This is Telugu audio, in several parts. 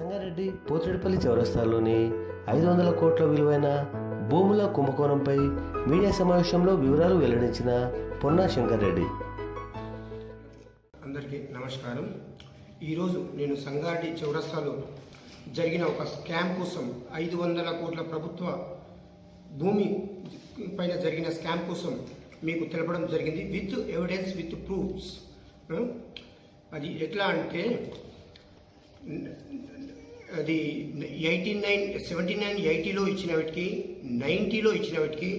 సంగారెడ్డి పోతిరెడ్డిపల్లి చౌరస్తాలోని ఐదు వందల కోట్ల విలువైన భూముల కుంభకోణంపై మీడియా సమావేశంలో వివరాలు వెల్లడించిన పొన్నా శంకర్రెడ్డి. అందరికీ నమస్కారం. ఈరోజు నేను సంగారెడ్డి చౌరస్తాలో జరిగిన ఒక స్కామ్ కోసం ఐదు వందల కోట్ల ప్రభుత్వ భూమి పైన జరిగిన స్కామ్ కోసం మీకు తెలపడం జరిగింది. With evidence with proofs. అది ఎట్లా అంటే అది ఎయిటీ నైన్ సెవెంటీ నైన్ ఎయిటీలో ఇచ్చిన వాటికి నైంటీలో ఇచ్చిన వాటికి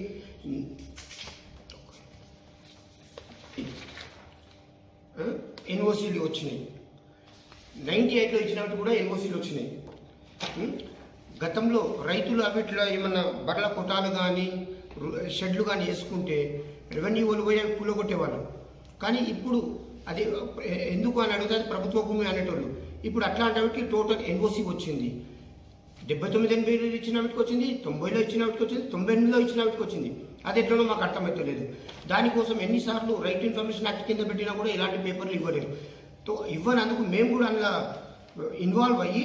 ఎన్ఓసీలు వచ్చినాయి. నైంటీ ఎయిట్లో ఇచ్చినట్టు కూడా ఎన్ఓసీలు వచ్చినాయి. గతంలో రైతులు అవిట్లో ఏమన్నా బర్ల కొట్టాలు కానీ షెడ్లు కానీ వేసుకుంటే రెవెన్యూ వాళ్ళు పోయి కూలగొట్టేవాళ్ళు. కానీ ఇప్పుడు అది ఎందుకు అని అడుగుతుంది అది ప్రభుత్వ భూమి అనేటోళ్ళు. ఇప్పుడు అట్లాంటి టోటల్ ఎన్ఓసి వచ్చింది. డెబ్బై తొమ్మిది ఎనభైలో ఇచ్చిన వాటికి వచ్చింది తొంభైలో ఇచ్చిన వాటికి వచ్చింది తొంభై ఎనిమిదిలో ఇచ్చిన వాటికి వచ్చింది. అది ఎట్లనో మాకు అర్థమవుతలేదు దానికోసం ఎన్నిసార్లు రైట్ ఇన్ఫర్మేషన్ యాక్ట్ కింద పెట్టినా కూడా ఇలాంటి పేపర్లు ఇవ్వలేదు. తో ఇవ్వనందుకు మేము కూడా అందులో ఇన్వాల్వ్ అయ్యి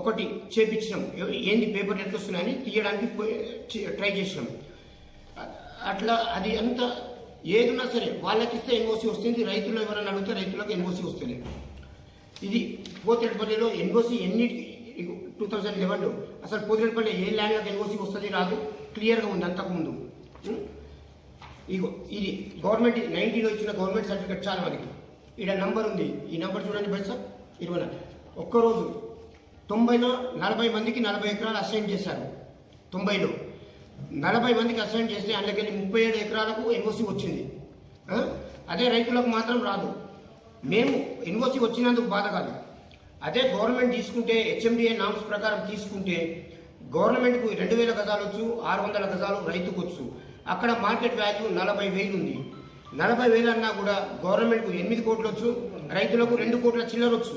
ఒకటి చేపించినాం. ఏంది పేపర్ ఎట్లా వస్తున్నాయని తీయడానికి పోయి ట్రై చేసినాం. అట్లా అది అంత ఏదున్నా సరే వాళ్ళకి ఇస్తే ఎన్ఓసి వస్తుంది రైతులు ఎవరైనా అడిగితే రైతులకు ఎన్ఓసి వస్తుంది ఇది పోతిరెడ్డిపల్లిలో ఎన్ఓసి ఎన్ని టూ థౌజండ్ లెవెన్లో? అసలు పోతిరెడ్డిపల్లి ఏ ల్యాండ్లకు ఎన్ఓసి వస్తుంది రాదు? క్లియర్గా ఉంది అంతకుముందు. ఇగో ఇది గవర్నమెంట్ నైన్టీలో ఇచ్చిన గవర్నమెంట్ సర్టిఫికేట్ చాలా మనకి ఇక్కడ నంబర్ ఉంది. ఈ నంబర్ చూడండి బయట సార్. ఇరవై నాలుగు. ఒక్కరోజు తొంభైలో నలభై మందికి నలభై ఎకరాలు అసైన్ చేశారు. తొంభైలో నలభై మందికి అసైన్ చేస్తే అందుకని ముప్పై ఏడు ఎకరాలకు ఎన్ఓసి వచ్చింది. అదే రైతులకు మాత్రం రాదు. మేము ఎన్ఓసి వచ్చినందుకు బాధ కాదు. అదే గవర్నమెంట్ తీసుకుంటే హెచ్ఎండిఏ నామ్స్ ప్రకారం తీసుకుంటే గవర్నమెంట్కు రెండు వేల గజాలు వచ్చు ఆరు వందల గజాలు రైతుకు వచ్చు. అక్కడ మార్కెట్ వాల్యూ నలభై వేలు ఉంది. నలభై వేలు అన్నా కూడా గవర్నమెంట్కు ఎనిమిది కోట్లు వచ్చు రైతులకు రెండు కోట్ల చిల్లర వచ్చు.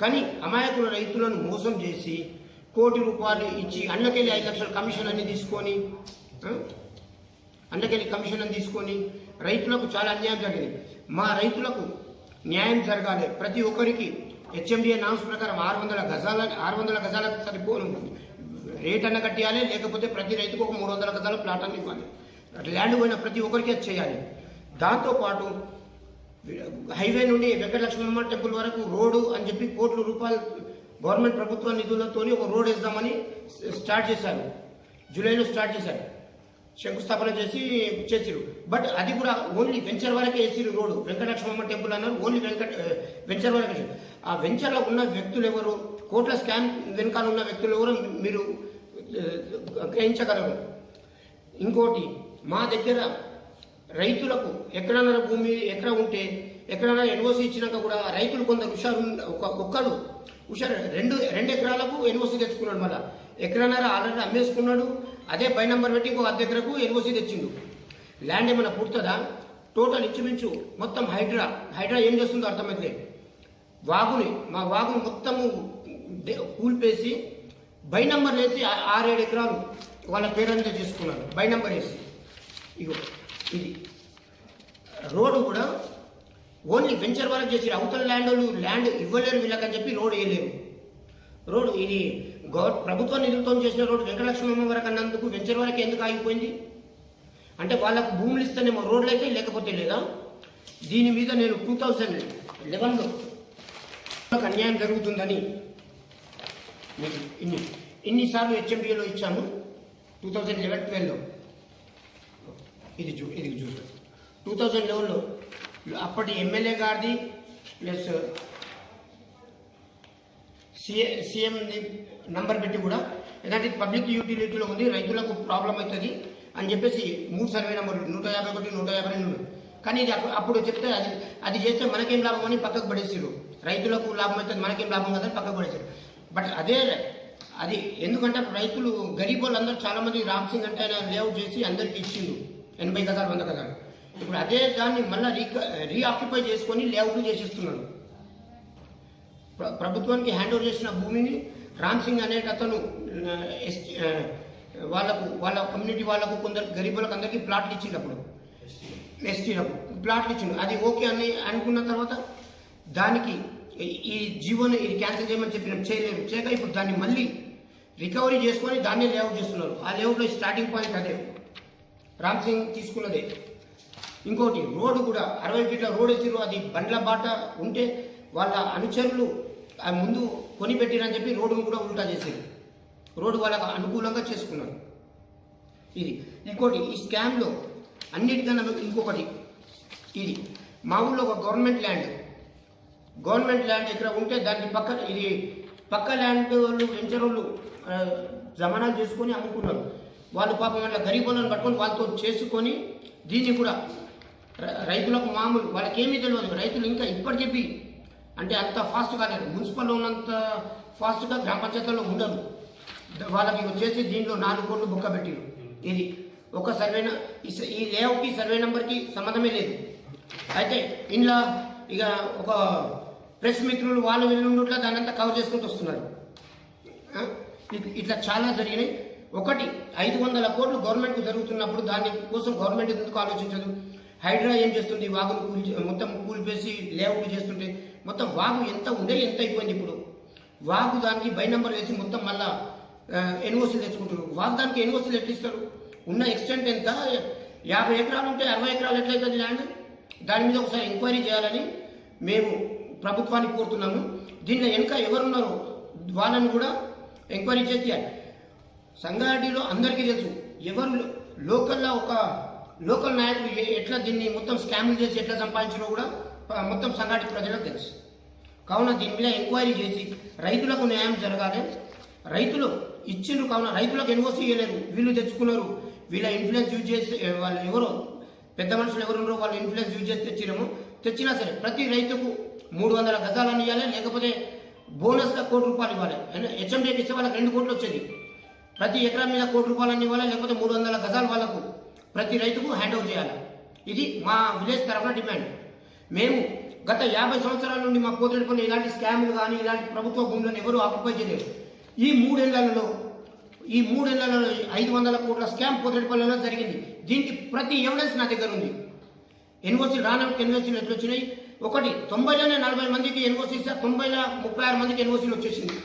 కానీ అమాయకుల రైతులను మోసం చేసి కోటి రూపాయలు ఇచ్చి అన్నకెళ్ళి ఐదు లక్షల కమిషన్ అన్ని తీసుకొని అన్నకెళ్ళి కమిషన్ అని తీసుకొని రైతులకు చాలా అన్యాయం జరిగింది. మా రైతులకు న్యాయం జరగాలి. ప్రతి ఒక్కరికి హెచ్ఎండిఏ నామ్స్ ప్రకారం ఆరు వందల గజాల ఆరు వందల గజాలకు సరిపోను రేట్ అన్న కట్టియాలి లేకపోతే ప్రతి రైతుకు ఒక మూడు వందల గజాల ప్లాట్ అన్న ఇవ్వాలి. ల్యాండ్ పోయిన ప్రతి ఒక్కరికి అది చేయాలి. దాంతోపాటు హైవే నుండి వెంకటలక్ష్మమ్మ టెంపుల్ వరకు రోడ్డు అని చెప్పి కోట్ల రూపాయలు గవర్నమెంట్ ప్రభుత్వ నిధులతోని ఒక రోడ్ వేద్దామని స్టార్ట్ చేశారు. జూలైలో స్టార్ట్ చేశారు. శంకుస్థాపన చేసి చేసిరు బట్ అది కూడా ఓన్లీ వెంచర్ వరకే వేసిరు రోడ్డు. వెంకటలక్ష్మమ్మ టెంపుల్ అన్నారు ఓన్లీ వెంకట వెంచర్ వరకే ఆ వెంచర్లో ఉన్న వ్యక్తులు ఎవరు? కోట్ల స్కామ్ వెనకాల ఉన్న వ్యక్తులు ఎవరు? మీరు గ్రహించగలరు. ఇంకోటి మా దగ్గర రైతులకు ఎక్కడన్నా భూమి ఎక్కడ ఉంటే ఎక్కడన్నా ఎన్ఓసి ఇచ్చినాక కూడా రైతులు కొందరు హుషారు ఒక ఒక్కడు హుషారు రెండు రెండు ఎకరాలకు ఎన్ఓసి తెచ్చుకున్నాడు మళ్ళా. ఎకరన్నర ఆల్రెడీ అమ్మేసుకున్నాడు అదే పై నెంబర్ పెట్టి ఇంకో అర్ధ దగ్గరకు ఎన్ఓసి తెచ్చిండు. ల్యాండ్ ఏమైనా పుడుతుందా? టోటల్ ఇంచుమించు మొత్తం హైడ్రా. హైడ్రా ఏం చేస్తుందో అర్థమైతే వాగుని మా వాగుని మొత్తము కూల్పేసి బై నంబర్ వేసి ఆరేడు ఎకరాలు వాళ్ళ పేరంతా చేసుకున్నారు. బై నంబర్ వేసి. ఇగో ఇది. రోడ్డు కూడా ఓన్లీ వెంచర్ వరకు చేసి అవతల ల్యాండ్ వాళ్ళు ల్యాండ్ ఇవ్వలేరు వీళ్ళకని చెప్పి రోడ్ వేయలేరు. రోడ్డు ఇది గవర్ ప్రభుత్వ నిధులతో చేసిన రోడ్డు వెంకటలక్ష్మమ్మ వరకు అన్నందుకు వెంచర్ వరకు ఎందుకు ఆగిపోయింది? అంటే వాళ్ళకు భూములు ఇస్తేనేమో రోడ్లు అయితే లేకపోతే లేదా? దీని మీద నేను టూ థౌజండ్ లెవెన్లో అన్యాయం జరుగుతుందని మీకు ఇన్ని ఇన్నిసార్లు హెచ్ఎండిఏలో ఇచ్చాము. టూ థౌజండ్ లెవెన్ ట్వెల్వ్లో. ఇది చూ ఇది చూసాం టూ థౌజండ్ లెవెన్లో అప్పటి ఎమ్మెల్యే గారిది ప్లస్ సిఏ సీఎం నంబర్ పెట్టి కూడా ఇలాంటి పబ్లిక్ యూటిలిటీలో ఉంది రైతులకు ప్రాబ్లం అవుతుంది అని చెప్పేసి మూడు సర్వే నెంబర్లు నూట యాభై ఒకటి నూట యాభై రెండు కానీ ఇది అప్పుడు చెప్తే అది అది చేస్తే మనకేం లాభం అని పక్కకు పడేసారు రైతులకు లాభం అవుతుంది మనకేం లాభం కదని పక్కకు పడేసారు బట్ అదే అది ఎందుకంటే రైతులు గరీబ్ వాళ్ళందరూ చాలా మంది రామ్ సింగ్ అంటే ఆయన లేఅవుట్ చేసి అందరికి ఇచ్చిండు. ఎనభై గజాలు వంద గజాలు. ఇప్పుడు అదే దాన్ని మళ్ళీ రీ రీఆక్యుపై చేసుకొని లేఅవుట్లు చేసేస్తున్నారు. ప్రభుత్వానికి హ్యాండ్ ఓవర్ చేసిన భూమిని రామ్ సింగ్ అనే అతను ఆ, వాళ్ళకు వాళ్ళ కమ్యూనిటీ వాళ్ళకు కొందరు గరీబులకు అందరికీ ప్లాట్లు ఇచ్చినప్పుడు ఎస్టీలకు ప్లాట్లు ఇచ్చిండు. అది ఓకే అని అనుకున్న తర్వాత దానికి ఈ- ఈ జీవోని ఇది క్యాన్సిల్ చేయమని చెప్పిన చేయలేదు. చేయక ఇప్పుడు దాన్ని మళ్ళీ రికవరీ చేసుకొని దాన్ని లేఅవుట్ చేస్తున్నారు. ఆ లేఅవుట్లో స్టార్టింగ్ పాయింట్ అదే. రామ్ సింగ్ తీసుకున్నదే. ఇంకోటి రోడ్డు కూడా అరవై ఫీట్ల రోడ్ వేసిరు అది బండ్ల బాట ఉంటే వాళ్ళ అనుచరులు ఆ ముందు కొనిపెట్టిరని చెప్పి రోడ్డును కూడా ఉల్టా చేశారు. రోడ్డు వాళ్ళకు అనుకూలంగా చేసుకున్నారు. ఇది. ఇంకోటి ఈ స్కామ్లో అన్నిటికన్నా ఇంకొకటి. ఇది. మా ఊళ్ళో ఒక గవర్నమెంట్ ల్యాండ్. గవర్నమెంట్ ల్యాండ్ ఇక్కడ ఉంటే దానికి పక్క ఇది పక్క ల్యాండ్ వాళ్ళు వెంచర్ వాళ్ళు జమానాలు చేసుకొని అమ్ముకున్నారు. వాళ్ళు పాపం వాళ్ళ గరీబ్ వాళ్ళని పట్టుకొని వాళ్ళతో చేసుకొని దీన్ని కూడా రైతులకు మామూలు వాళ్ళకేమీ తెలియదు రైతులు ఇంకా ఇప్పటికీ అంటే అంత ఫాస్ట్గా కాలేదు మున్సిపల్లో ఉన్నంత ఫాస్ట్గా గ్రామ పంచాయతీలో ఉండరు వాళ్ళకి వచ్చేసి దీంట్లో నాలుగు కోట్లు బుక్క పెట్టారు. ఇది ఒక సర్వే ఈ లేఅవుట్కి సర్వే నెంబర్కి సంబంధమే లేదు. అయితే ఇంట్లో ఇక ఒక ప్రెస్ మిత్రులు వాళ్ళు వెళ్ళుండుట్లా దాని అంతా కవర్ చేసుకుంటూ వస్తున్నారు. ఇట్లా చాలా జరిగినాయి. ఒకటి ఐదు వందల కోట్లు గవర్నమెంట్కు జరుగుతున్నప్పుడు దాని కోసం గవర్నమెంట్ ఎందుకు ఆలోచించదు? హైడ్రా ఏం చేస్తుంది? వాగులు కూల్చి మొత్తం కూల్పేసి లేఅవుట్ చేస్తుంటే మొత్తం వాగు ఎంత ఉండే ఎంత అయిపోయింది ఇప్పుడు? వాగు దానికి బై నెంబర్ వేసి మొత్తం మళ్ళా ఎన్ఓసీలు తెచ్చుకుంటారు వాగు దానికి ఎన్ఓసీలు ఎట్లా ఇస్తారు? ఉన్న ఎక్స్టెంట్ ఎంత? యాభై ఎకరాలు ఉంటే అరవై ఎకరాలు ఎట్లయితుంది ల్యాండ్? దాని మీద ఒకసారి ఎంక్వైరీ చేయాలని మేము ప్రభుత్వాన్ని కోరుతున్నాము. దీనిలో వెనుక ఎవరున్నారో వాళ్ళని కూడా ఎంక్వైరీ చేసి సంగారెడ్డిలో అందరికీ తెలుసు ఎవరు లోకల్లో ఒక లోకల్ నాయకులు ఎట్లా దీన్ని మొత్తం స్కామ్లు చేసి ఎట్లా సంపాదించారో కూడా మొత్తం సంగారెడ్డి ప్రజలకు తెలుసు. కావున దీని మీద ఎంక్వైరీ చేసి రైతులకు న్యాయం జరగాలి. రైతులు ఇచ్చిండ్రు కావున రైతులకు ఎన్ఓసి ఇవ్వలేరు వీళ్ళు తెచ్చుకున్నారు. వీళ్ళ ఇన్ఫ్లుయెన్స్ యూజ్ చేసి వాళ్ళు ఎవరో పెద్ద మనుషులు ఎవరున్నారో వాళ్ళు ఇన్ఫ్లుయెన్స్ యూజ్ చేసి తెచ్చిరేమో. తెచ్చినా సరే ప్రతి రైతుకు మూడు వందల గజాలని ఇవ్వాలి లేకపోతే బోనస్గా కోటి రూపాయలు ఇవ్వాలి. హెచ్ఎండికి ఇస్తే వాళ్ళకి రెండు కోట్లు వచ్చేది. ప్రతి ఎకరా మీద కోటి రూపాయలని ఇవ్వాలి లేకపోతే మూడు వందల గజాలు వాళ్ళకు ప్రతి రైతుకు హ్యాండ్ ఓవర్ చేయాలి. ఇది మా విలేజ్ తరఫున డిమాండ్. మేము గత యాభై సంవత్సరాల నుండి మా పోతుడిపల్లి ఇలాంటి స్కాములు కానీ ఇలాంటి ప్రభుత్వ భూములను ఎవరు ఆక్యుపై చేయలేరు ఈ మూడేళ్ళలో ఈ మూడేళ్ళలో ఐదు వందల కోట్ల స్కామ్ పోతుడిపల్లిలో జరిగింది. దీనికి ప్రతి ఎవిడెన్స్ నా దగ్గర ఉంది. ఎన్ఓసీ రానప్పుడు ఎన్ఓసీలు ఎట్లా వచ్చినాయి? ఒకటి తొంభైలోనే నలభై మందికి ఎన్ఓసీ ఇస్తే తొంభైలో ముప్పై ఆరు మందికి ఎన్ఓసీలు వచ్చేసింది.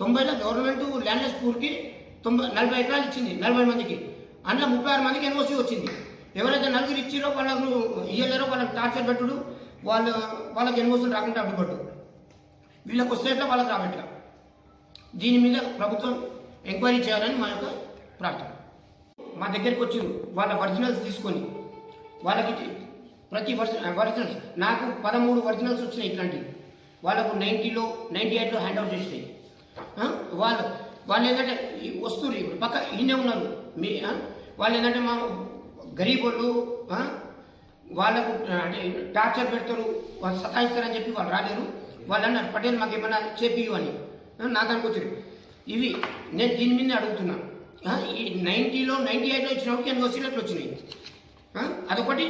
తొంభైలో గవర్నమెంట్ ల్యాండ్లెస్ పూర్కి తొంభై నలభై ఎకరాలు ఇచ్చింది నలభై మందికి. అందులో ముప్పై ఆరు మందికి ఎన్ఓసీ వచ్చింది. ఎవరైతే నలుగురు ఇచ్చిరో వాళ్ళకు ఇయ్యలేరో వాళ్ళకి టార్చర్ పెట్టుడు వాళ్ళు వాళ్ళకి ఎన్ఓసీలు రాకుండా అడ్డుపట్టు వీళ్ళకి వస్తే ఎట్లా వాళ్ళకి రాబెట్లా దీని మీద ప్రభుత్వం ఎంక్వైరీ చేయాలని మా యొక్క ప్రార్థన. మా దగ్గరికి వచ్చి వాళ్ళ ఒరిజినల్స్ తీసుకొని వాళ్ళకి ప్రతి ఒరిజినల్స్ నాకు పదమూడు ఒరిజినల్స్ వచ్చినాయి ఇట్లాంటివి. వాళ్ళకు నైంటీలో నైంటీ ఎయిట్లో హ్యాండ్ అవుట్ చేసినాయి వాళ్ళు వాళ్ళు ఏంటంటే వస్తువులు ఇప్పుడు పక్క ఈయనే ఉన్నారు. మీ వాళ్ళు ఏంటంటే మా గరీబ్ వాళ్ళకు అంటే టార్చర్ పెడతారు వాళ్ళు సతాయిస్తారని చెప్పి వాళ్ళు రాలేరు. వాళ్ళు అన్నారు పటేల్ మాకు ఏమన్నా చేపియు అని నా దానికి వచ్చారు. ఇవి నేను దీని మీద అడుగుతున్నా. ఈ నైంటీలో నైంటీ ఎయిట్లో ఇచ్చినప్పటికి ఎన్ఓసీలు వచ్చినాయి. అదొకటి.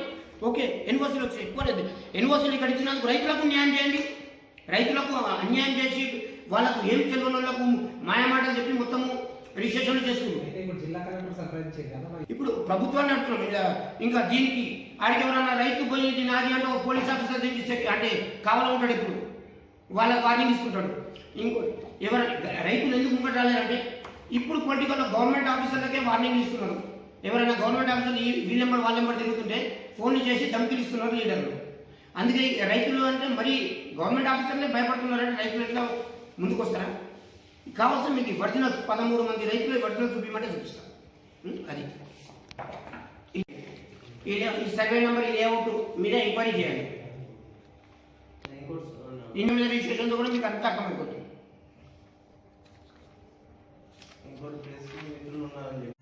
ఓకే ఎన్ఓసీలు వచ్చినాయి. ఎక్కువ లేదు ఎన్ఓసీలు ఇక్కడ ఇచ్చినందుకు రైతులకు న్యాయం చేయండి. రైతులకు అన్యాయం చేసి వాళ్ళకు ఏం తెలియని వాళ్ళకు మాయమాటలు చెప్పి మొత్తము రిజిస్ట్రేషన్లు చేసుకుంటారు. జిల్లా కలెక్టర్ ఇప్పుడు ప్రభుత్వాన్ని అంటున్నాం ఇంకా దీనికి ఆడికి ఎవరన్నా రైతు పోయి నాది అంటే ఒక పోలీస్ ఆఫీసర్ దీనికి అంటే కావాలని ఉంటాడు ఇప్పుడు? వాళ్ళ వార్నింగ్ ఇస్తుంటాడు. ఇంకో ఎవరు రైతులు ఎందుకు ముంగట అంటే ఇప్పుడు పొలిటికల్ గవర్నమెంట్ ఆఫీసర్లకే వార్నింగ్ ఇస్తున్నారు. ఎవరైనా గవర్నమెంట్ ఆఫీసర్ నెంబర్ వాళ్ళ నెంబర్ తిరుగుతుంటే ఫోన్లు చేసి ధమ్కిలిస్తున్నారు లీడర్లు. అందుకే రైతులు అంటే మరి గవర్నమెంట్ ఆఫీసర్లే భయపడుతున్నారంటే రైతులు ఎట్లా ముందుకు వస్తారా కావాల్సిన మీకు ఒరిజినల్ పదమూడు మంది రైతులు ఒరిజినల్ చూపించమంటే చూపిస్తాను. అది. ఈ- సర్వే నెంబర్ ఈ లేఅవుట్ మీరే ఎంక్వైరీ చేయాలి. ఇన్ని మీద రిజిస్ట్రేషన్తో కూడా మీకు అంత అర్థమైపోతుంది.